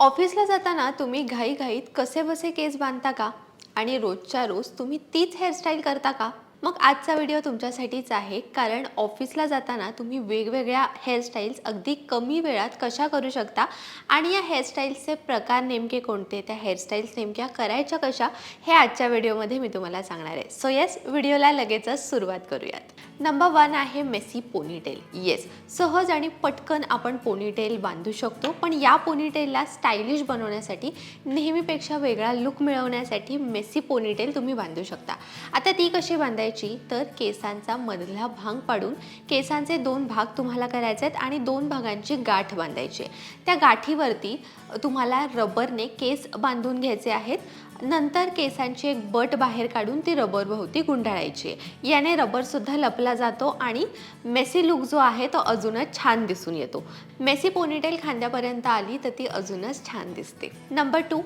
ऑफिसला जाताना तुम्ही घाईघाईत कसे बसे केस बांधता का? आणि रोजच्या रोज तुम्ही तीच हेअरस्टाईल करता का? मग आजचा व्हिडिओ तुमच्यासाठीच आहे. कारण ऑफिसला जाताना तुम्ही वेगवेगळ्या हेअरस्टाईल्स अगदी कमी वेळात कशा करू शकता? आणि या हेअरस्टाईल्सचे प्रकार नेमके कोणते? त्या हेअरस्टाईल्स नेमक्या करायच्या कशा? हे आजच्या व्हिडिओमध्ये मी तुम्हाला सांगणार आहे. सो येस व्हिडिओला लगेचच सुरुवात करूयात. नंबर वन आहे मेसी पोनीटेल येस सहज आणि पटकन आपण पोनीटेल बांधू शकतो. पण या पोनीटेलला स्टायलिश बनवण्यासाठी नेहमीपेक्षा वेगळा लुक मिळवण्यासाठी मेसी पोनीटेल तुम्ही बांधू शकता. आता ती कशी बांधायची? तर केसांचा मधला भांग पाडून केसांचे दोन भाग तुम्हाला करायचे आहेत आणि दोन भागांची गाठ बांधायची त्या गाठीवरती तुम्हाला रबरने केस बांधून घ्यायचे आहेत. नंतर केसांची एक बट बाहेर काढून ती रबरभोवती गुंडाळायची याने रबरसुद्धा लपला जातो आणि मेसी लुक जो आहे तो अजूनच छान दिसून येतो. मेसी पोनीटेल खांद्यापर्यंत आली तर ती अजूनच छान दिसते. Number two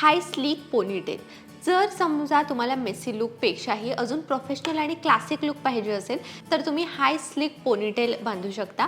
high sleek ponytail. जर समजा तुम्हाला मेसी लुकपेक्षाही अजून प्रोफेशनल आणि क्लासिक लुक पाहिजे असेल तर तुम्ही हाय स्लिक पोनीटेल बांधू शकता.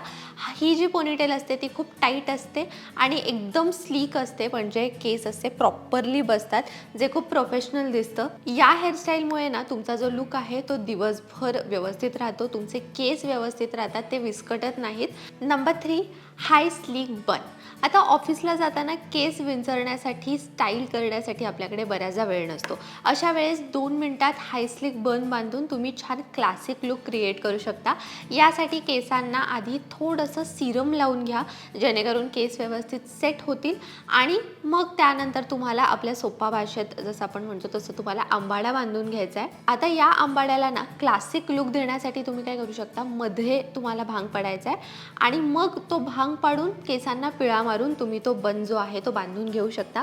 ही जी पोनीटेल असते ती खूप टाईट असते आणि एकदम स्लीक असते म्हणजे केस असते प्रॉपरली बसतात जे खूप प्रोफेशनल दिसतं. या हेअरस्टाईलमुळे ना तुमचा जो लुक आहे तो दिवसभर व्यवस्थित राहतो. तुमचे केस व्यवस्थित राहतात ते विस्कटत नाहीत. Number three high sleek bun आता ऑफिसला जाताना केस विंचरण्यासाठी स्टाईल करण्यासाठी आपल्याकडे बऱ्याचदा वेळ नसतो. अशा वेळेस दोन मिनटात हायस्लिक बन बांधून तुम्ही छान क्लासिक लुक क्रिएट करू शकता. यासाठी केसांना आधी थोडंसं सिरम लावून घ्या जेणेकरून केस व्यवस्थित सेट होतील आणि मग त्यानंतर तुम्हाला आपल्या सोपा भाषेत जसं आपण म्हणतो तसं तुम्हाला आंबाडा बांधून घ्यायचा आहे. आता या आंबाड्याला ना क्लासिक लुक देण्यासाठी तुम्ही काय करू शकता मध्ये तुम्हाला भांग पडायचा आहे आणि मग तो भांग पाडून केसांना पिळा मारून तुम्ही तो बन जो आहे तो बांधून घेऊ शकता.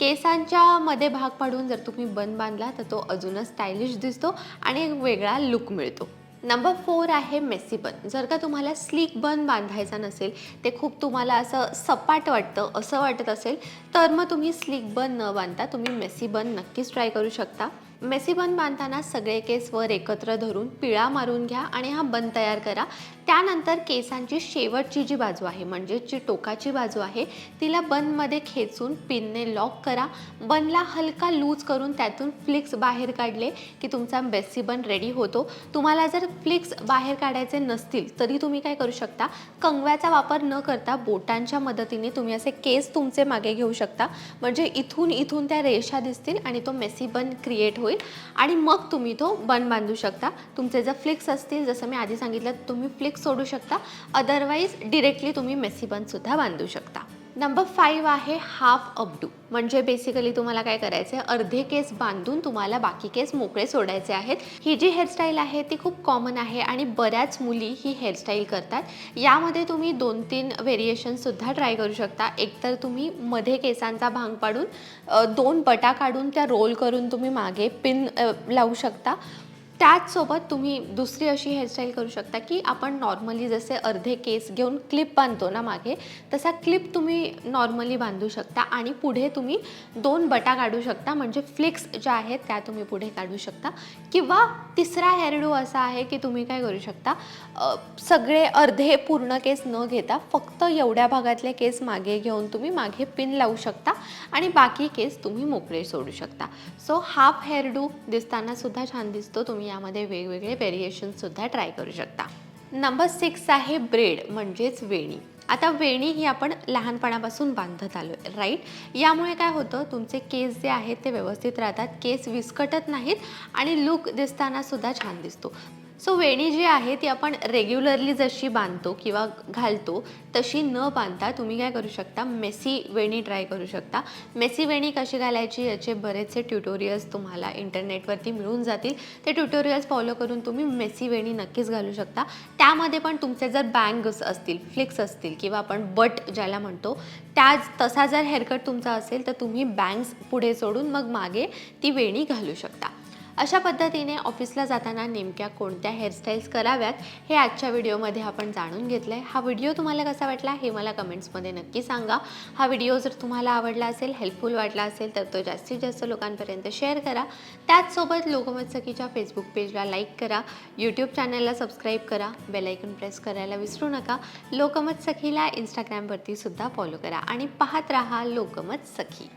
केसांच्या मध्ये भाग पाडून जर तुम्ही बन बांधला तर तो अजूनच स्टायलिश दिसतो आणि एक वेगळा लुक मिळतो. नंबर फोर आहे मेसी बन जर का तुम्हाला स्लीक बन बांधायचा नसेल ते खूप तुम्हाला असं सपाट वाटतं असं वाटत असेल तर मग तुम्ही स्लीक बन न बांधता तुम्ही मेसी बन नक्कीच ट्राय करू शकता. मेसी बन बांधताना सगळे केस वर एकत्र धरून पिळा मारून घ्या आणि हा बन तयार करा. त्यानंतर केसांची शेवटची जी बाजू आहे म्हणजे जी टोकाची बाजू आहे तिला बनमध्ये खेचून पिनने लॉक करा. बनला हलका लूज करून त्यातून फ्लिक्स बाहेर काढले की तुमचा मेसी बन रेडी होतो. तुम्हाला जर फ्लिक्स बाहेर काढायचे नसतील तरी तुम्ही काय करू शकता? कंगव्याचा वापर न करता बोटांच्या मदतीने तुम्ही असे केस तुमचे मागे घेऊ शकता. म्हणजे इथून इथून त्या रेषा दिसतील आणि तो मेसी बन क्रिएट होईल. आणि मग तुम्ही तो बन बांधू शकता. तुमचे जर फ्लिक्स असतील जसं मी आधी सांगितलं तुम्ही फ्लिक्स सोडू शकता. अदरवाईज डिरेक्टली तुम्ही मेसी बनसुद्धा बांधू शकता. नंबर फाईव्ह आहे हाफ अपडू म्हणजे बेसिकली तुम्हाला काय करायचं आहे अर्धे केस बांधून तुम्हाला बाकी केस मोकळे सोडायचे आहेत. ही जी हेअरस्टाईल आहे ती खूप कॉमन आहे आणि बऱ्याच मुली ही हेअरस्टाईल करतात. यामध्ये तुम्ही दोन तीन व्हेरिएशनसुद्धा ट्राय करू शकता. एकतर तुम्ही मध्ये केसांचा भांग पाडून दोन बटा काढून त्या रोल करून तुम्ही मागे पिन लावू शकता. त्याचसोबत तुम्ही दुसरी अशी हेअरस्टाईल करू शकता की आपण नॉर्मली जसे अर्धे केस घेऊन क्लिप बांधतो ना मागे तसा क्लिप तुम्ही नॉर्मली बांधू शकता आणि पुढे तुम्ही दोन बटा काढू शकता म्हणजे फ्लिक्स ज्या आहेत त्या तुम्ही पुढे काढू शकता. किंवा तिसरा हेअरडू असा आहे की तुम्ही काय करू शकता सगळे अर्धे पूर्ण केस न घेता फक्त एवढ्या भागातले केस मागे घेऊन तुम्ही मागे पिन लावू शकता आणि बाकी केस तुम्ही मोकळे सोडू शकता. सो हाफ हेअरडू दिसताना सुद्धा छान दिसतो तुम्ही. यामध्ये वेगवेगळे व्हेरिएशनसुद्धा ट्राय करू शकता. नंबर सिक्स आहे ब्रेड म्हणजेच वेणी. आता वेणी ही आपण लहानपणापासून बांधत आलो आहे राईट यामुळे काय होतं तुमचे केस जे आहेत ते व्यवस्थित राहतात. केस विस्कटत नाहीत आणि लुक दिसताना सुद्धा छान दिसतो. सो वेणी जी आहे ती आपण रेग्युलरली जशी बांधतो किंवा घालतो तशी न बांधता तुम्ही काय करू शकता मेसी वेणी ट्राय करू शकता. मेसी वेणी कशी घालायची याचे बरेचसे ट्युटोरियल्स तुम्हाला इंटरनेटवरती मिळून जातील. ते ट्युटोरियल्स फॉलो करून तुम्ही मेसी वेणी नक्कीच घालू शकता. त्यामध्ये पण तुमचे जर बँग्स असतील फ्लिक्स असतील किंवा आपण बट ज्याला म्हणतो त्या तसा जर हेअरकट तुमचा असेल तर तुम्ही बँग्स पुढे सोडून मग मागे ती वेणी घालू शकता. अशा पद्धतीने ऑफिसला जाताना नेमक्या कोणत्या हेअरस्टाईल्स कराव्यात हे आजच्या व्हिडिओमध्ये आपण जाणून घेतलं आहे हा व्हिडिओ तुम्हाला कसा वाटला हे मला कमेंट्समध्ये नक्की सांगा. हा व्हिडिओ जर तुम्हाला आवडला असेल हेल्पफुल वाटला असेल तर तो जास्तीत जास्त लोकांपर्यंत शेअर करा. त्याचसोबत लोकमत सखीच्या फेसबुक पेजला लाईक करा. यूट्यूब चॅनलला सबस्क्राईब करा. बेलायकन प्रेस करायला विसरू नका. लोकमत सखीला इंस्टाग्रामवरती सुद्धा फॉलो करा. आणि पाहत राहा लोकमत सखी